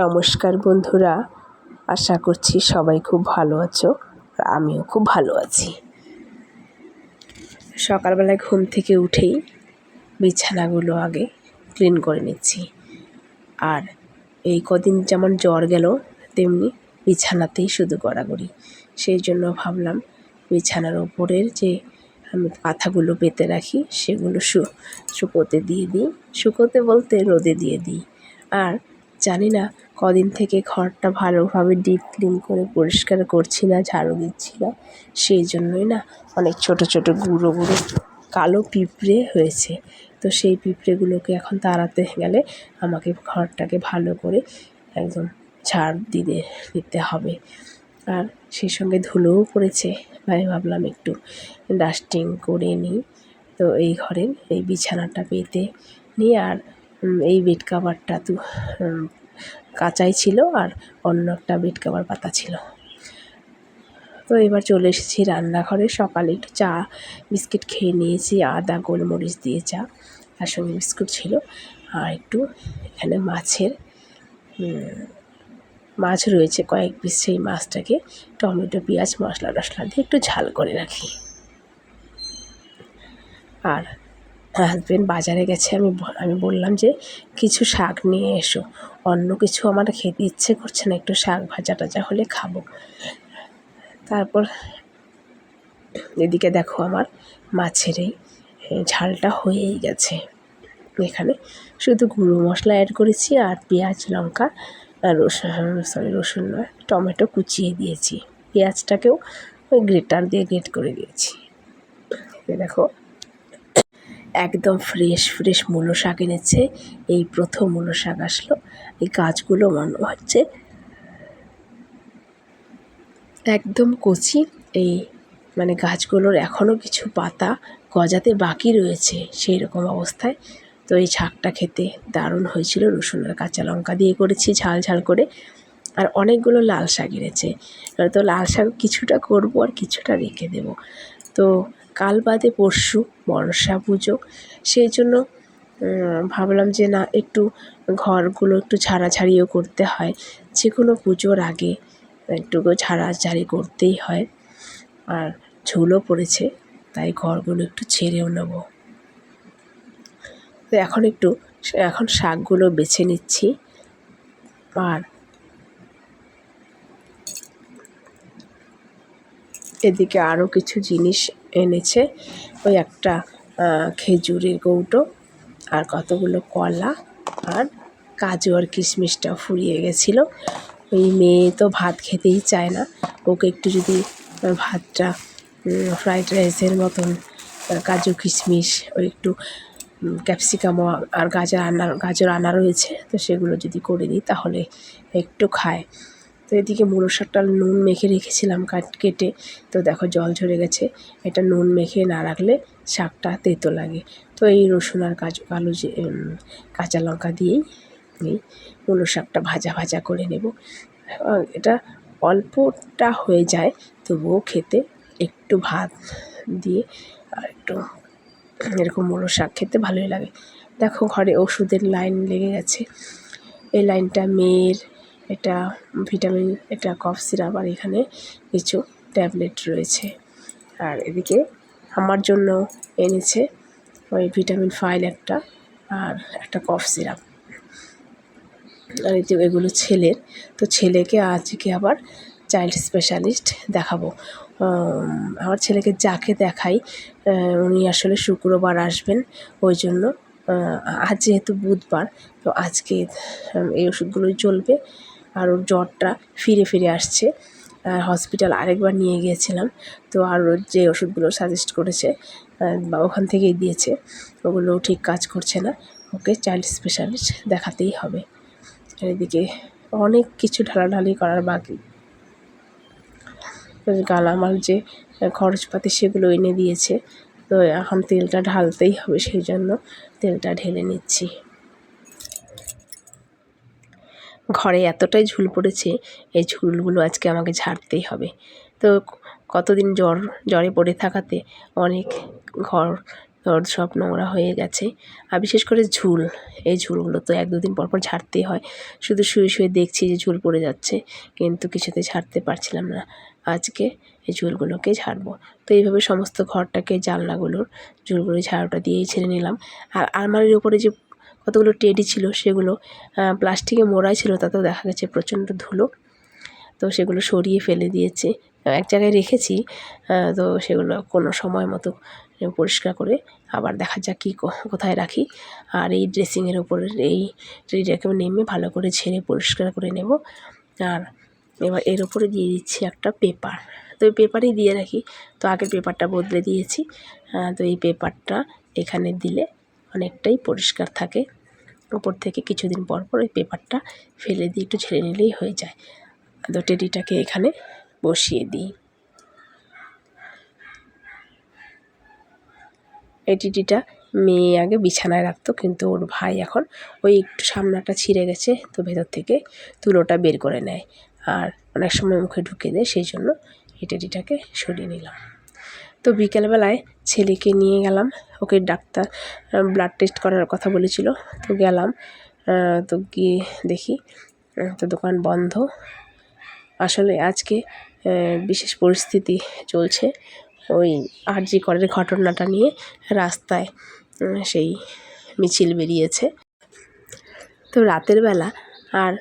নমস্কার বন্ধুরা। আশা করছি সবাই খুব ভালো আছো আমিও খুব ভালো আছি। সকালবেলায় ঘুম থেকে উঠেই বিছানাগুলো আগে ক্লিন করে নিচ্ছি। আর এই কদিন যেমন জ্বর গেল, তেমনি বিছানাতেই শুধু গড়াগড়ি। সেই জন্য ভাবলাম বিছানার ওপরের যে আমি পাথাগুলো পেতে রাখি, সেগুলো শু, শুকোতে দিয়ে দিই। শুকোতে বলতে রোদে দিয়ে দিই। আর জানি না কদিন থেকে ঘরটা ভালোভাবে ডিপ ক্লিন করে পরিষ্কার করছি না, ঝাড়ু দিচ্ছি না। সেই জন্যই না অনেক ছোট ছোট গুঁড়ো গুঁড়ো কালো পিঁপড়ে হয়েছে। তো সেই পিঁপড়েগুলোকে এখন তাড়াতে গেলে আমাকে ঘরটাকে ভালো করে একদম ঝাড় দিতে দিতে হবে। আর সেই সঙ্গে ধুলোও পড়েছে আমি ভাবলাম একটু ডাস্টিং করে নিই। তো এই ঘরের এই বিছানাটা পেতে নিই আর এই বেড কাভারটা তো কাঁচাই ছিল আর অন্য একটা বেড কাভার পাতা ছিল। তো এবার চলে এসেছি রান্নাঘরে। সকালে একটু চা, বিস্কিট খেয়ে নিয়েছি, আদা, গোলমরিচ দিয়ে চা তার সঙ্গে বিস্কুট ছিল। আর একটু এখানে মাছের মাছ রয়েছে কয়েক পিস সেই মাছটাকে টমেটো, পেঁয়াজ, মশলা টশলা দিয়ে একটু ঝাল করে রাখি। আর হাজব্যান্ড বাজারে গেছে, আমি আমি বললাম যে, কিছু শাক নিয়ে এসো। অন্য কিছু আমার খেতে ইচ্ছে করছে না, একটু শাক ভাজা টাজা হলে খাব। তারপর এদিকে দেখো আমার মাছের এই ঝালটা হয়েই গেছে। এখানে শুধু গুঁড়ো মশলা অ্যাড করেছি আর পেঁয়াজ, লঙ্কা রসুন সরি রসুন নয়, টমেটো কুচিয়ে দিয়েছি। পেঁয়াজটাকেও ওই গ্রেটার দিয়ে গ্রেট করে দিয়েছি। দেখো একদম ফ্রেশ ফ্রেশ মূলো শাক এনেছে। এই প্রথম মূলো শাক আসলো। এই গাছগুলো মনে হচ্ছে একদম কচি। এই মানে গাছগুলোর এখনও কিছু পাতা গজাতে বাকি রয়েছে সেই রকম অবস্থায়। তো এই শাকটা খেতে দারুণ হয়েছিল। রসুন আর কাঁচা লঙ্কা দিয়ে করেছি ঝাল ঝাল করে। আর অনেকগুলো লাল শাক এনেছে। তো লাল শাক কিছুটা করব আর কিছুটা রেখে দেব। তো কাল বাদে পরশু মনসা পুজো। সেই জন্য ভাবলাম যে না, একটু ঘরগুলো একটু ঝাড়াঝাড়িও করতে হয়। যে কোনো পুজোর আগে একটু ঝাড়াঝাড়ি করতেই হয়। আর ঝুলও পড়েছে, তাই ঘরগুলো একটু ছেড়েও নেব। তো এখন একটু, এখন শাকগুলো বেছে নিচ্ছি। আর এদিকে আরও কিছু জিনিস এনেছে। ওই একটা খেজুরের কৌটো আর কতগুলো কলা আর কাজু আর কিশমিশটা ফুরিয়ে গেছিল। ওই মেয়ে তো ভাত খেতেই চায় না। ওকে একটু যদি ভাতটা ফ্রাইড রাইসের মতন কাজু, কিশমিশ ওই একটু ক্যাপসিকামও আর গাজর আনা গাজর আনা রয়েছে, তো সেগুলো যদি করে দিই তাহলে একটু খায়। তো এদিকে মুলো শাকটা নুন মেখে রেখেছিলাম কাট কেটে। তো দেখো জল ঝরে গেছে। এটা নুন মেখে না রাখলে শাকটা তেতো লাগে। তো এই রসুন আর কাজু কালো যে কাঁচা লঙ্কা দিয়েই এই মুলো শাকটা ভাজা ভাজা করে নেব। এটা অল্পটা হয়ে যায়, তবুও খেতে একটু ভাত দিয়ে আর একটু এরকম মুলো শাক খেতে ভালোই লাগে। দেখো ঘরে ওষুধের লাইন লেগে গেছে। এই লাইনটা মেয়ের এটা ভিটামিন, এটা কফ সিরাপ আর এখানে কিছু ট্যাবলেট রয়েছে। আর এদিকে আমার জন্য এনেছে ওই ভিটামিন ফাইল একটা আর একটা কফ সিরাপ। আর যে এগুলো ছেলের, তো ছেলেকে আজকে আবার চাইল্ড স্পেশালিস্ট দেখাবো। আমার ছেলেকে যাকে দেখাই উনি আসলে শুক্রবার আসবেন, ওই জন্য আজ যেহেতু বুধবার, তো আজকে এই ওষুধগুলোই চলবে। আর ওর জ্বরটা ফিরে ফিরে আসছে। হসপিটাল আরেকবার নিয়ে গিয়েছিলাম। তো আর যে ওষুধগুলো সাজেস্ট করেছে বা ওখান থেকেই দিয়েছে, ওগুলো ঠিক কাজ করছে না। ওকে চাইল্ড স্পেশালিস্ট দেখাতেই হবে। এদিকে অনেক কিছু ঢালাঢালি করার বাকি। গালামাল যে খরচপাতি সেগুলো এনে দিয়েছে। তো এখন তেলটা ঢালতেই হবে, সেই জন্য তেলটা ঢেলে নিচ্ছি। ঘরে এতটাই ঝুল পড়েছে, এই ঝুলগুলো আজকে আমাকে ঝাড়তেই হবে। তো কতদিন জ্বর, জ্বরে পড়ে থাকাতে অনেক ঘর ওর সব নোংরা হয়ে গেছে। আর বিশেষ করে ঝুল, এই ঝুলগুলো তো এক দুদিন পর পর ঝাড়তেই হয়। শুধু শুয়ে শুয়ে দেখছি যে ঝুল পড়ে যাচ্ছে, কিন্তু কিছুতে ছাড়তে পারছিলাম না। আজকে এই ঝুলগুলোকে ঝাড়বো। তো এইভাবে সমস্ত ঘরটাকে, জানলাগুলোর ঝুলগুলো ঝাড়ুটা দিয়েই ছেড়ে নিলাম। আর আলমারির ওপরে যে কতগুলো টেডি ছিল সেগুলো প্লাস্টিকে মোড়াই ছিল, তাতেও দেখা গেছে প্রচণ্ড ধুলো। তো সেগুলো সরিয়ে ফেলে দিয়েছে। এক জায়গায় রেখেছি তো সেগুলো কোনো সময় মতো পরিষ্কার করে আবার দেখা যাক কী কোথায় রাখি। আর এই ড্রেসিংয়ের ওপরের এই ট্রেটাকে নেমে ভালো করে ছেড়ে পরিষ্কার করে নেব। আর এবার এর ওপরে দিয়ে দিচ্ছি একটা পেপার। তো এই পেপারেই দিয়ে রাখি। তো আগের পেপারটা বদলে দিয়েছি। তো এই পেপারটা এখানে দিলে অনেকটাই পরিষ্কার থাকে। ওপর থেকে কিছুদিন পর পর ওই পেপারটা ফেলে দিয়ে একটু ঝেড়ে নিলেই হয়ে যায়। তো টেডিটাকে এখানে বসিয়ে দিই। এই টিটিটা মেয়ে আগে বিছানায় রাখতো, কিন্তু ওর ভাই এখন ওই একটু সামনাটা ছিঁড়ে গেছে, তো ভেতর থেকে তুলোটা বের করে নেয়। আর অনেক সময় মুখে ঢুকে দেয়, সেই জন্য এই টেডিটাকে সরিয়ে নিলাম। তো বিকেলবেলায় ছেলেকে নিয়ে গেলাম। ওকে ডাক্তার ব্লাড টেস্ট করার কথা বলেছিল। তো গেলাম তো গিয়ে দেখি তো দোকান বন্ধ। আসলে আজকে বিশেষ পরিস্থিতি চলছে। ওই আরজি করের ঘটনাটা নিয়ে রাস্তায় সেই মিছিল বেরিয়েছে। তো রাতের বেলা আর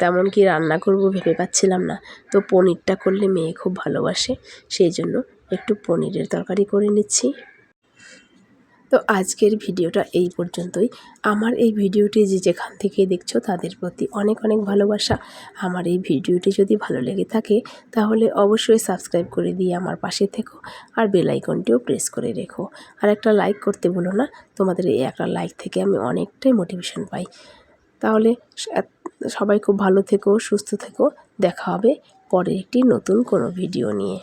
তেমন কি রান্না করব ভেবে পাচ্ছিলাম না। তো পনিরটা করলে মেয়ে খুব ভালোবাসে, সেই জন্য একটু পনিরের তরকারি করে নিচ্ছি। তো আজকের ভিডিওটা এই পর্যন্তই। আমার এই ভিডিওটি যে যেখান থেকে দেখছ, তাদের প্রতি অনেক অনেক ভালোবাসা। আমার এই ভিডিওটি যদি ভালো লেগে থাকে, তাহলে অবশ্যই সাবস্ক্রাইব করে দিয়ে আমার পাশে থেকো আর বেল আইকনটিও প্রেস করে রেখো। আর একটা লাইক করতে বলো না, তোমাদের এই একটা লাইক থেকে আমি অনেকটাই মোটিভেশন পাই। তাহলে সবাই খুব ভালো থেকো, সুস্থ থেকো। দেখা হবে পরে একটি নতুন কোনো ভিডিও নিয়ে।